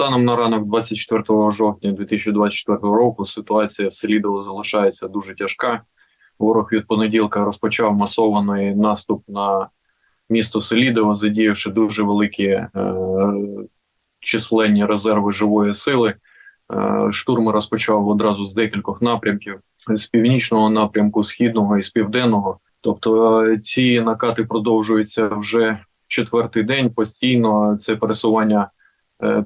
Станом на ранок 24 жовтня 2024 року ситуація в Селідово залишається дуже тяжка. Ворог від понеділка розпочав масований наступ на місто Селідово, задіявши дуже великі е, численні резерви живої сили. Е, штурм розпочав одразу з декількох напрямків: з північного напрямку, східного і з південного. Тобто е, ці накати продовжуються вже четвертий день. Постійно це пересування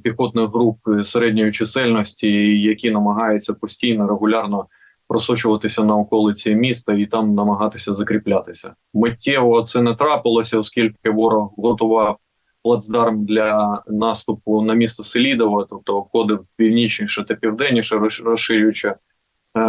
піхотних груп середньої чисельності, які намагаються постійно регулярно просочуватися на околиці міста і там намагатися закріплятися. Миттєво це не трапилося, оскільки ворог готував плацдарм для наступу на місто Селідово, тобто обходив північніше та південніше, розширюючи е,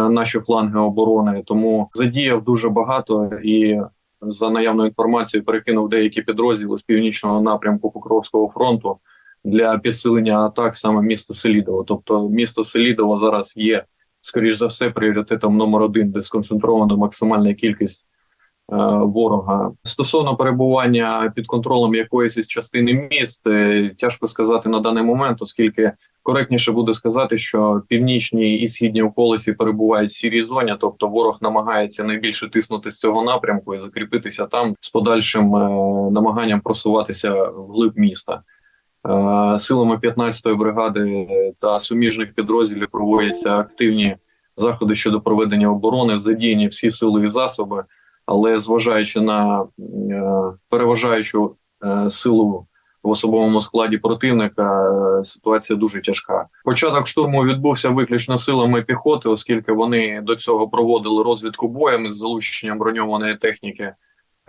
наші фланги оборони. Тому задіяв дуже багато і за наявною інформацією перекинув деякі підрозділи з північного напрямку Покровського фронту для підсилення атак саме міста Селідово. Тобто, місто Селідово зараз є, скоріш за все, пріоритетом номер один, де сконцентрована максимальна кількість е, ворога. Стосовно перебування під контролем якоїсь із частини міст, е, тяжко сказати на даний момент, оскільки коректніше буде сказати, що північні і східні околиці перебувають в сірій зоні, тобто ворог намагається найбільше тиснути з цього напрямку і закріпитися там з подальшим е, намаганням просуватися вглиб міста. Е, Силами 15-ї бригади та суміжних підрозділів проводяться активні заходи щодо проведення оборони, задіяні всі сили і засоби, але зважаючи на е, переважаючу е, силу в особовому складі противника, ситуація дуже тяжка. Початок штурму відбувся виключно силами піхоти, оскільки вони до цього проводили розвідку боєм із залученням броньованої техніки.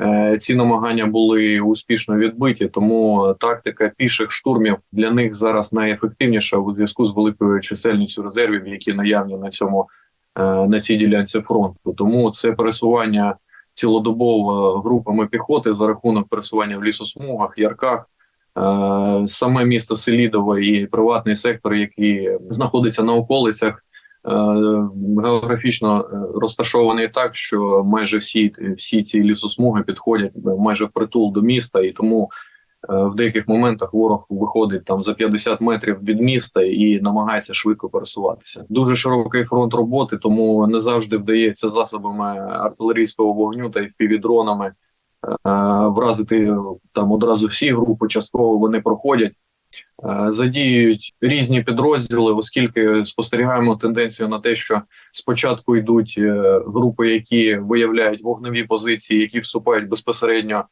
Е, Ці намагання були успішно відбиті, тому тактика піших штурмів для них зараз найефективніша у зв'язку з великою чисельністю резервів, які наявні на цьому е, на цій ділянці фронту. Тому це пересування цілодобово групами піхоти за рахунок пересування в лісосмугах, ярках. Е, Саме місто Селідово і приватний сектор, який знаходиться на околицях, географічно е, розташований так, що майже всі, всі ці лісосмуги підходять майже впритул до міста, і тому е, в деяких моментах ворог виходить там за 50 метрів від міста і намагається швидко пересуватися. Дуже широкий фронт роботи, тому не завжди вдається засобами артилерійського вогню та впівдронами е, вразити там одразу всі групи. Частково вони проходять. Е, Задіюють різні підрозділи, оскільки спостерігаємо тенденцію на те, що спочатку йдуть е, групи, які виявляють вогневі позиції, які вступають безпосередньо е,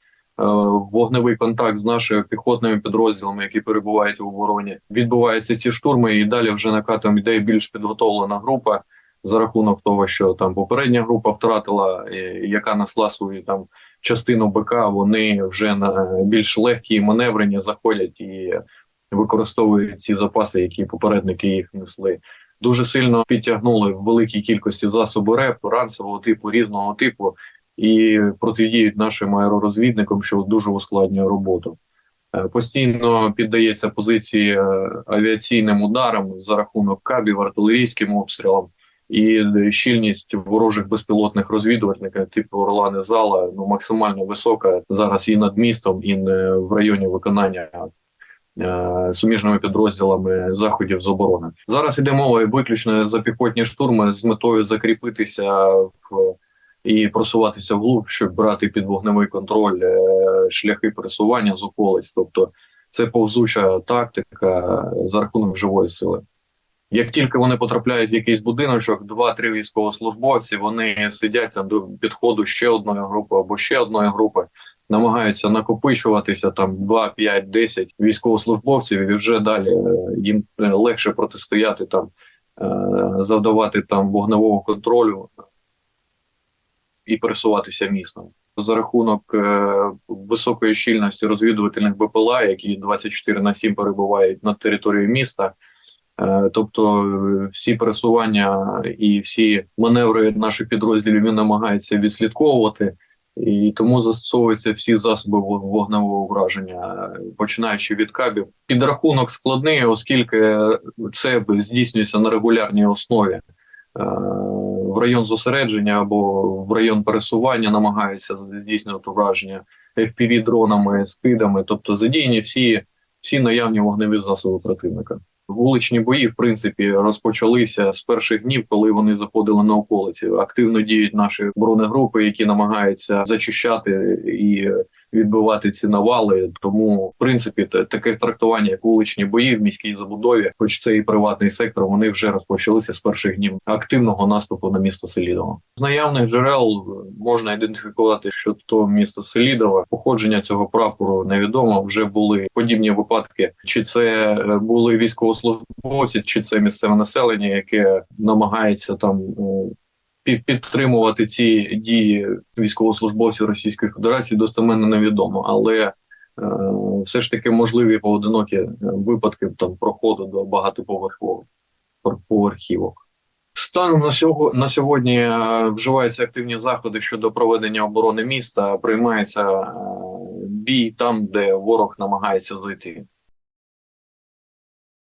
вогневий контакт з нашими піхотними підрозділами, які перебувають в обороні. Відбуваються ці штурми, і далі вже накатом йде більш підготовлена група за рахунок того, що там попередня група втратила, яка несла свою там частину БК. Вони вже на більш легкі маневрені заходять і використовують ці запаси, які попередники їх несли. Дуже сильно підтягнули в великій кількості засоби РЕП, ранцевого типу, різного типу, і протидіють нашим аеророзвідникам, що дуже ускладнює роботу. Е, Постійно піддається позиції е, авіаційним ударам за рахунок кабів, артилерійським обстрілам, і щільність ворожих безпілотних розвідувальників типу Орлани Зала ну максимально висока зараз і над містом, і в районі виконання е, суміжними підрозділами заходів з оборони. Зараз іде мова виключно за піхотні штурми з метою закріпитися в і просуватися вглуб, щоб брати під вогневий контроль е, шляхи пересування з околиць. Тобто це повзуча тактика за рахунок живої сили. Як тільки вони потрапляють в якийсь будиночок, два-три військовослужбовці вони сидять до підходу ще одної групи або ще одної групи, намагаються накопичуватися там 2, 5, 10 військовослужбовців, і вже далі е, їм е, легше протистояти там, е, завдавати там вогневого контролю і пересуватися містом. За рахунок високої щільності розвідувальних БПЛА, які 24 на 7 перебувають на території міста. Тобто всі пересування і всі маневри наших підрозділів він намагається відслідковувати, і тому застосовуються всі засоби вогневого враження, починаючи від кабів. Підрахунок складний, оскільки це здійснюється на регулярній основі. Е, В район зосередження або в район пересування намагаються здійснювати враження FPV дронами, скидами, тобто задіяні всі, всі наявні вогневі засоби противника. Вуличні бої, в принципі, розпочалися з перших днів, коли вони заходили на околиці. Активно діють наші бронегрупи, які намагаються зачищати і відбивати ці навали. Тому, в принципі, таке трактування, як вуличні бої в міській забудові, хоч це і приватний сектор, вони вже розпочалися з перших днів активного наступу на місто Селідово. З наявних джерел е, можна ідентифікувати, що то місто Селідово, походження цього прапору невідомо. Вже були подібні випадки, чи це е, були військовослужбовці, чи це місцеве населення, яке намагається там. Під- Підтримувати ці дії військовослужбовців Російської Федерації достеменно невідомо, але е, все ж таки можливі поодинокі е, випадки там проходу до багатоповерхових поверхівок. Станом на сього на сьогодні е, вживаються активні заходи щодо проведення оборони міста. Приймається бій там, де ворог намагається зайти.